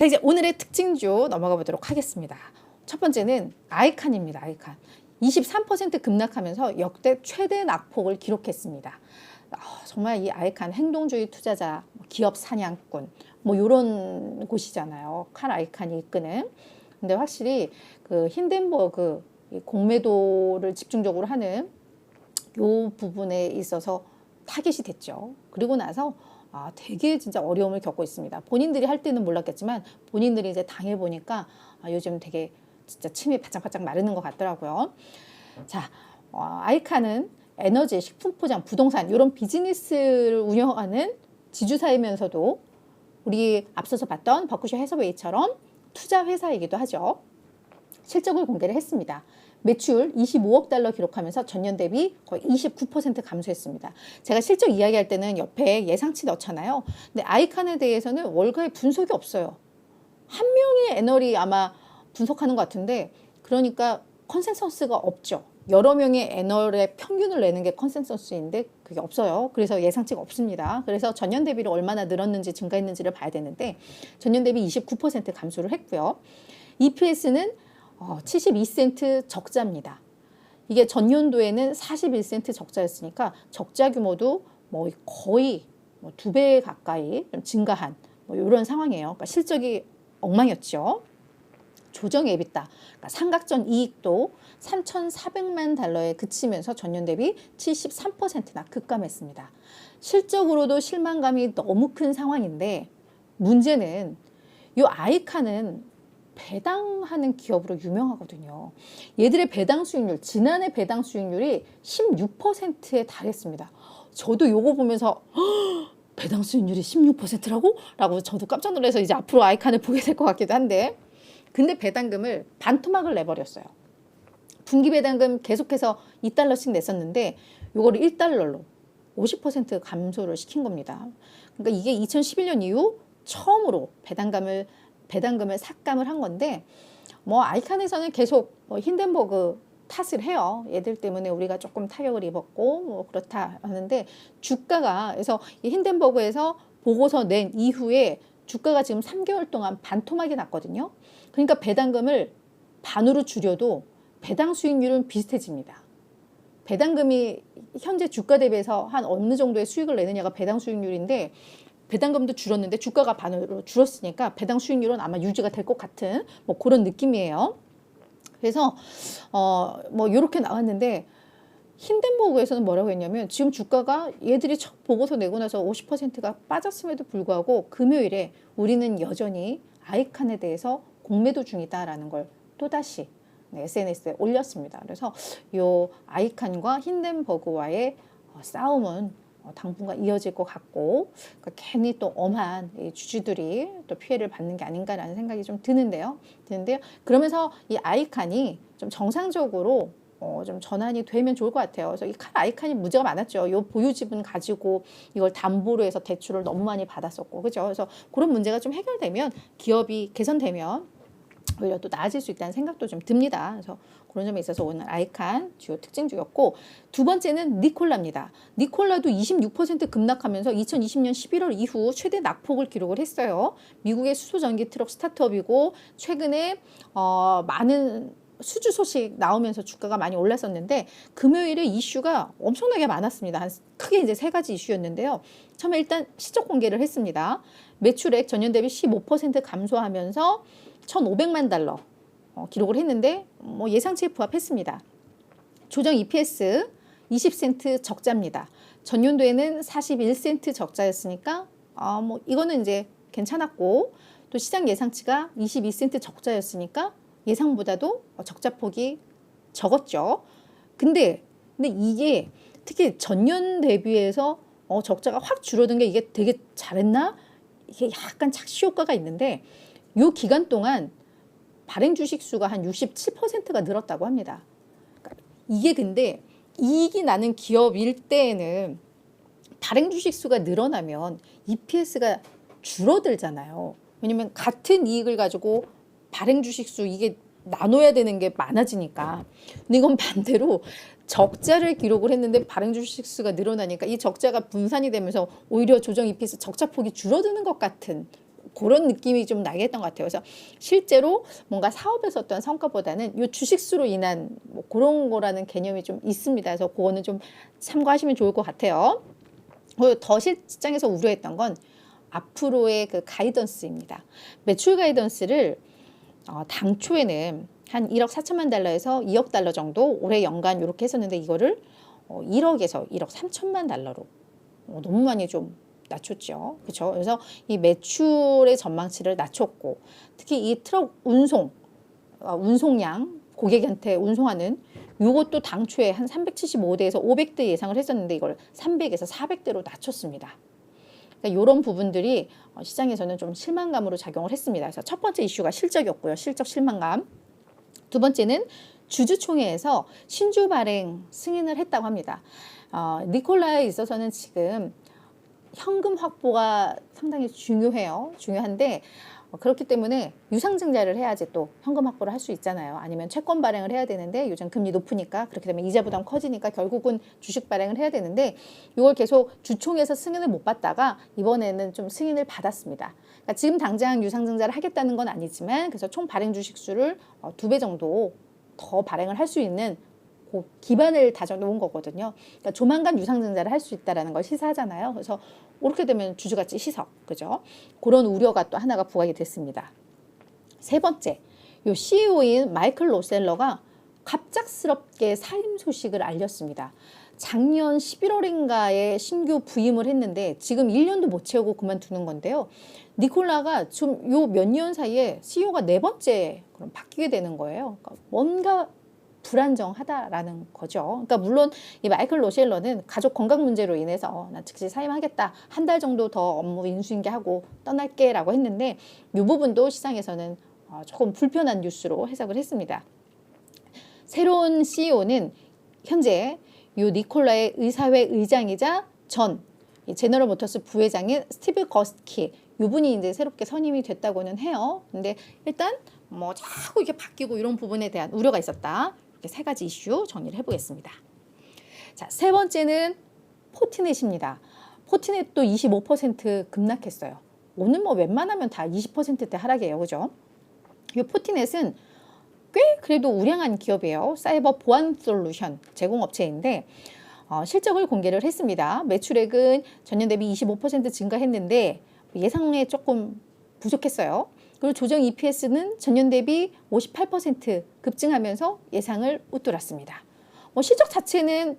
자 이제 오늘의 특징주 넘어가 보도록 하겠습니다. 첫 번째는 아이칸입니다. 아이칸. 23% 급락하면서 역대 최대 낙폭을 기록했습니다. 아, 정말 이 아이칸 행동주의 투자자, 뭐 기업 사냥꾼 뭐 이런 곳이잖아요. 칸 아이칸이 이끄는. 근데 확실히 그 힌덴버그 이 공매도를 집중적으로 하는 요 부분에 있어서 타겟이 됐죠. 그리고 나서 아, 되게 진짜 어려움을 겪고 있습니다. 본인들이 할 때는 몰랐겠지만 본인들이 이제 당해 보니까 아, 요즘 되게 진짜 침이 바짝바짝 마르는 것 같더라고요. 자, 어, 아이카는 에너지, 식품 포장, 부동산 이런 비즈니스를 운영하는 지주사이면서도 우리 앞서서 봤던 버크셔 해서웨이처럼 투자 회사이기도 하죠. 실적을 공개를 했습니다. 매출 25억 달러 기록하면서 전년 대비 거의 29% 감소했습니다. 제가 실적 이야기할 때는 옆에 예상치 넣잖아요. 근데 아이칸에 대해서는 월가의 분석이 없어요. 한 명의 애널이 아마 분석하는 것 같은데 그러니까 컨센서스가 없죠. 여러 명의 애널의 평균을 내는 게 컨센서스인데 그게 없어요. 그래서 예상치가 없습니다. 그래서 전년 대비로 얼마나 늘었는지 증가했는지를 봐야 되는데 전년 대비 29% 감소를 했고요. EPS는 어, 72센트 적자입니다. 이게 전년도에는 41센트 적자였으니까 적자 규모도 뭐 거의 뭐 두 배 가까이 좀 증가한 뭐 이런 상황이에요. 그러니까 실적이 엉망이었죠. 조정 EBITDA, 그러니까 삼각전 이익도 3,400만 달러에 그치면서 전년 대비 73%나 급감했습니다. 실적으로도 실망감이 너무 큰 상황인데 문제는 이 아이카는 배당하는 기업으로 유명하거든요. 얘들의 배당 수익률, 지난해 배당 수익률이 16%에 달했습니다. 저도 요거 보면서 배당 수익률이 16%라고? 라고 저도 깜짝 놀라서 이제 앞으로 아이칸을 보게 될 것 같기도 한데 근데 배당금을 반토막을 내버렸어요. 분기 배당금 계속해서 2달러씩 냈었는데 요거를 1달러로 50% 감소를 시킨 겁니다. 그러니까 이게 2011년 이후 처음으로 배당금을 배당금을 삭감을 한 건데 뭐 아이칸에서는 계속 뭐 힌덴버그 탓을 해요. 얘들 때문에 우리가 조금 타격을 입었고 뭐 그렇다 하는데 주가가 그래서 이 힌덴버그에서 보고서 낸 이후에 주가가 지금 3개월 동안 반토막이 났거든요. 그러니까 배당금을 반으로 줄여도 배당 수익률은 비슷해집니다. 배당금이 현재 주가 대비해서 한 어느 정도의 수익을 내느냐가 배당 수익률인데 배당금도 줄었는데 주가가 반으로 줄었으니까 배당 수익률은 아마 유지가 될 것 같은 뭐 그런 느낌이에요. 그래서 어 뭐 이렇게 나왔는데 힌덴버그에서는 뭐라고 했냐면 지금 주가가 얘들이 첫 보고서 내고 나서 50%가 빠졌음에도 불구하고 금요일에 우리는 여전히 아이칸에 대해서 공매도 중이다라는 걸 또다시 네, SNS에 올렸습니다. 그래서 요 아이칸과 힌덴버그와의 어, 싸움은 어, 당분간 이어질 것 같고 그러니까 괜히 또 엄한 이 주주들이 또 피해를 받는 게 아닌가라는 생각이 좀 드는데요. 드는데요. 그러면서 이 아이칸이 좀 정상적으로 어, 좀 전환이 되면 좋을 것 같아요. 그래서 이 칼 아이칸이 문제가 많았죠. 요 보유 지분 가지고 이걸 담보로 해서 대출을 너무 많이 받았었고, 그죠? 그래서 그런 문제가 좀 해결되면 기업이 개선되면 오히려 또 나아질 수 있다는 생각도 좀 듭니다. 그래서 그런 점에 있어서 오늘 아이칸 주요 특징주였고 두 번째는 니콜라입니다. 니콜라도 26% 급락하면서 2020년 11월 이후 최대 낙폭을 기록을 했어요. 미국의 수소 전기 트럭 스타트업이고 최근에 어, 많은 수주 소식 나오면서 주가가 많이 올랐었는데 금요일에 이슈가 엄청나게 많았습니다. 한 크게 이제 세 가지 이슈였는데요. 처음에 일단 시적 공개를 했습니다. 매출액 전년 대비 15% 감소하면서 1,500만 달러 어, 기록을 했는데 뭐 예상치에 부합했습니다. 조정 EPS 20센트 적자입니다. 전년도에는 41센트 적자였으니까 아, 뭐 이거는 이제 괜찮았고 또 시장 예상치가 22센트 적자였으니까 예상보다도 적자폭이 적었죠. 근데 근데 이게 특히 전년 대비해서 어, 적자가 확 줄어든 게 이게 되게 잘했나? 이게 약간 착시 효과가 있는데 요 기간 동안 발행 주식 수가 한 67%가 늘었다고 합니다. 그러니까 이게 근데 이익이 나는 기업일 때에는 발행 주식 수가 늘어나면 EPS가 줄어들잖아요. 왜냐면 같은 이익을 가지고 발행 주식 수 이게 나눠야 되는 게 많아지니까. 근데 이건 반대로 적자를 기록을 했는데 발행 주식 수가 늘어나니까 이 적자가 분산이 되면서 오히려 조정 EPS 적자 폭이 줄어드는 것 같은 그런 느낌이 좀 나게 했던 것 같아요. 그래서 실제로 뭔가 사업에서 어떤 성과보다는 이 주식수로 인한 뭐 그런 거라는 개념이 좀 있습니다. 그래서 그거는 좀 참고하시면 좋을 것 같아요. 그리고 더 실장에서 우려했던 건 앞으로의 그 가이던스입니다. 매출 가이던스를 어, 당초에는 한 1억 4천만 달러에서 2억 달러 정도 올해 연간 이렇게 했었는데 이거를 어, 1억에서 1억 3천만 달러로 어, 너무 많이 좀 낮췄죠. 그렇죠? 그래서 이 매출의 전망치를 낮췄고 특히 이 트럭 운송 어, 운송량 고객한테 운송하는 이것도 당초에 한 375대에서 500대 예상을 했었는데 이걸 300에서 400대로 낮췄습니다. 그러니까 이런 부분들이 어, 시장에서는 좀 실망감으로 작용을 했습니다. 그래서 첫 번째 이슈가 실적이었고요. 실적 실망감. 두 번째는 주주총회에서 신주 발행 승인을 했다고 합니다. 어, 니콜라에 있어서는 지금 현금 확보가 상당히 중요해요. 중요한데 어, 그렇기 때문에 유상증자를 해야지 또 현금 확보를 할 수 있잖아요. 아니면 채권 발행을 해야 되는데 요즘 금리 높으니까 그렇게 되면 이자 부담 커지니까 결국은 주식 발행을 해야 되는데 이걸 계속 주총에서 승인을 못 받다가 이번에는 좀 승인을 받았습니다. 그러니까 지금 당장 유상증자를 하겠다는 건 아니지만 그래서 총 발행 주식 수를 어, 두배 정도 더 발행을 할 수 있는 그 기반을 다져놓은 거거든요. 그러니까 조만간 유상증자를 할 수 있다라는 걸 시사하잖아요. 그래서 이렇게 되면 주주가치 희석, 그죠? 그런 우려가 또 하나가 부각이 됐습니다. 세 번째, 요 CEO인 마이클 로셀러가 갑작스럽게 사임 소식을 알렸습니다. 작년 11월인가에 신규 부임을 했는데 지금 1년도 못 채우고 그만두는 건데요. 니콜라가 좀 요 몇 년 사이에 CEO가 네 번째 그럼 바뀌게 되는 거예요. 그러니까 뭔가 불안정하다라는 거죠. 그러니까 물론 이 마이클 로셀러는 가족 건강 문제로 인해서 어, 나 즉시 사임하겠다. 한 달 정도 더 업무 인수인계하고 떠날게라고 했는데 이 부분도 시장에서는 어, 조금 불편한 뉴스로 해석을 했습니다. 새로운 CEO는 현재 요 니콜라의 의사회 의장이자 전 제너럴 모터스 부회장인 스티브 거스키 이분이 이제 새롭게 선임이 됐다고는 해요. 근데 일단 뭐 자꾸 이렇게 바뀌고 이런 부분에 대한 우려가 있었다. 이렇게 세 가지 이슈 정리를 해보겠습니다. 자, 세 번째는 포티넷입니다. 포티넷도 25% 급락했어요. 오늘 뭐 웬만하면 다 20%대 하락이에요. 그죠? 이 포티넷은 꽤 그래도 우량한 기업이에요. 사이버 보안 솔루션 제공업체인데 어, 실적을 공개를 했습니다. 매출액은 전년 대비 25% 증가했는데 예상에 조금 부족했어요. 그리고 조정 EPS는 전년 대비 58% 급증하면서 예상을 웃돌았습니다. 뭐 실적 자체는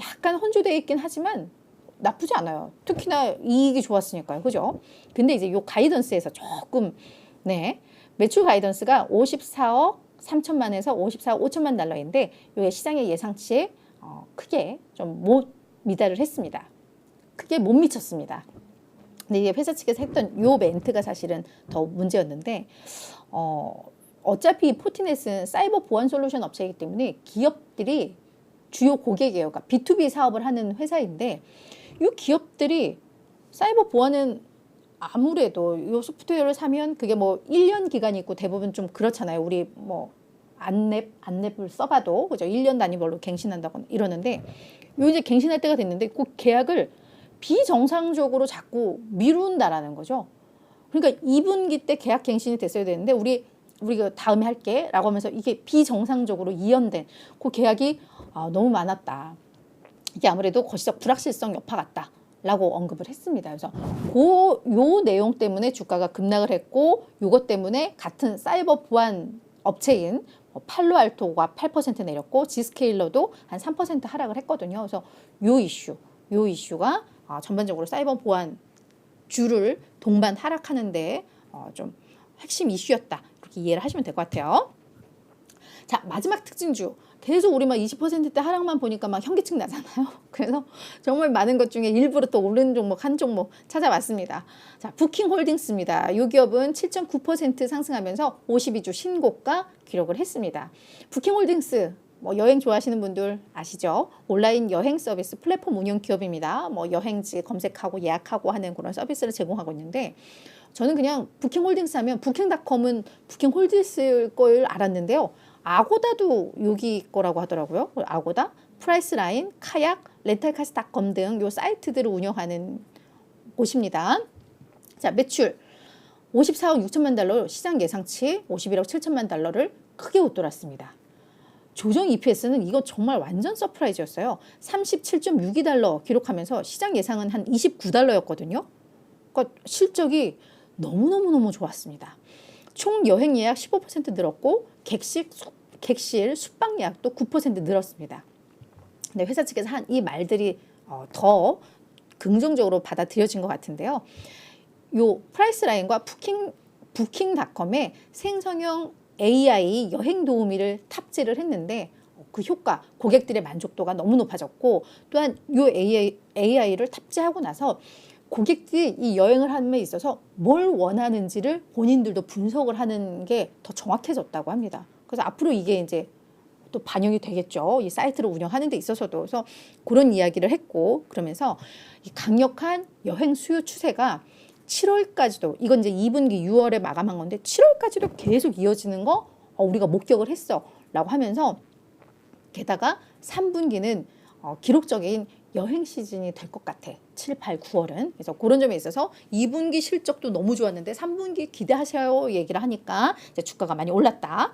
약간 혼조되어 있긴 하지만 나쁘지 않아요. 특히나 이익이 좋았으니까요. 그죠? 근데 이제 요 가이던스에서 조금 네. 매출 가이던스가 54억 3천만에서 54억 5천만 달러인데 요게 시장의 예상치에 어, 크게 좀 못 미달을 했습니다. 크게 못 미쳤습니다. 근데 이게 회사 측에서 했던 요 멘트가 사실은 더 문제였는데 어 어차피 포티넷은 사이버 보안 솔루션 업체이기 때문에 기업들이 주요 고객이에요. 그러니까 B2B 사업을 하는 회사인데 이 기업들이 사이버 보안은 아무래도 이 소프트웨어를 사면 그게 뭐 1년 기간이 있고 대부분 좀 그렇잖아요. 우리 뭐 안랩, 안랩을 써봐도 그죠? 1년 단위별로 갱신한다거나 이러는데 요 이제 갱신할 때가 됐는데 그 계약을 비정상적으로 자꾸 미룬다라는 거죠. 그러니까 2분기 때 계약 갱신이 됐어야 되는데 우리 우리가 다음에 할게라고 하면서 이게 비정상적으로 이연된 그 계약이 아, 너무 많았다. 이게 아무래도 거시적 불확실성 여파 같다. 라고 언급을 했습니다. 그래서 그 요 내용 때문에 주가가 급락을 했고 요것 때문에 같은 사이버 보안 업체인 뭐 팔로알토가 8% 내렸고 지스케일러도 한 3% 하락을 했거든요. 그래서 요 이슈, 요 이슈가 어, 전반적으로 사이버 보안 주를 동반 하락하는데 어, 좀 핵심 이슈였다. 이렇게 이해를 하시면 될 것 같아요. 자 마지막 특징주 계속 우리 막 20%대 하락만 보니까 막 현기증 나잖아요. 그래서 정말 많은 것 중에 일부러 또 오른 종목 한 종목 찾아봤습니다. 자 부킹홀딩스입니다. 이 기업은 7.9% 상승하면서 52주 신고가 기록을 했습니다. 부킹홀딩스 뭐 여행 좋아하시는 분들 아시죠? 온라인 여행 서비스 플랫폼 운영 기업입니다. 뭐 여행지 검색하고 예약하고 하는 그런 서비스를 제공하고 있는데 저는 그냥 부킹홀딩스 하면 부킹닷컴은 부킹홀딩스일 걸 알았는데요. 아고다도 여기 거라고 하더라고요. 아고다, 프라이스라인, 카약, 렌탈카스닷컴 등 요 사이트들을 운영하는 곳입니다. 자, 매출 54억 6천만 달러 시장 예상치 51억 7천만 달러를 크게 웃돌았습니다. 조정 EPS는 이거 정말 완전 서프라이즈였어요. 37.62달러 기록하면서 시장 예상은 한 29달러였거든요. 그러니까 실적이 너무너무너무 좋았습니다. 총 여행 예약 15% 늘었고 객실, 숙- 객실 숙박 예약도 9% 늘었습니다. 근데 회사 측에서 한 이 말들이 어, 더 긍정적으로 받아들여진 것 같은데요. 요 프라이스 라인과 부킹 부킹닷컴에 생성형 AI 여행 도우미를 탑재를 했는데 그 효과, 고객들의 만족도가 너무 높아졌고 또한 요 AI, AI를 탑재하고 나서 고객들이 이 여행을 함에 있어서 뭘 원하는지를 본인들도 분석을 하는 게 더 정확해졌다고 합니다. 그래서 앞으로 이게 이제 또 반영이 되겠죠. 이 사이트를 운영하는 데 있어서도. 그래서 그런 이야기를 했고 그러면서 이 강력한 여행 수요 추세가 7월까지도 이건 이제 2분기 6월에 마감한 건데 7월까지도 계속 이어지는 거 어, 우리가 목격을 했어라고 하면서 게다가 3분기는 어, 기록적인 여행 시즌이 될 것 같아. 7, 8, 9월은. 그래서 그런 점에 있어서 2분기 실적도 너무 좋았는데 3분기 기대하셔요 얘기를 하니까 이제 주가가 많이 올랐다.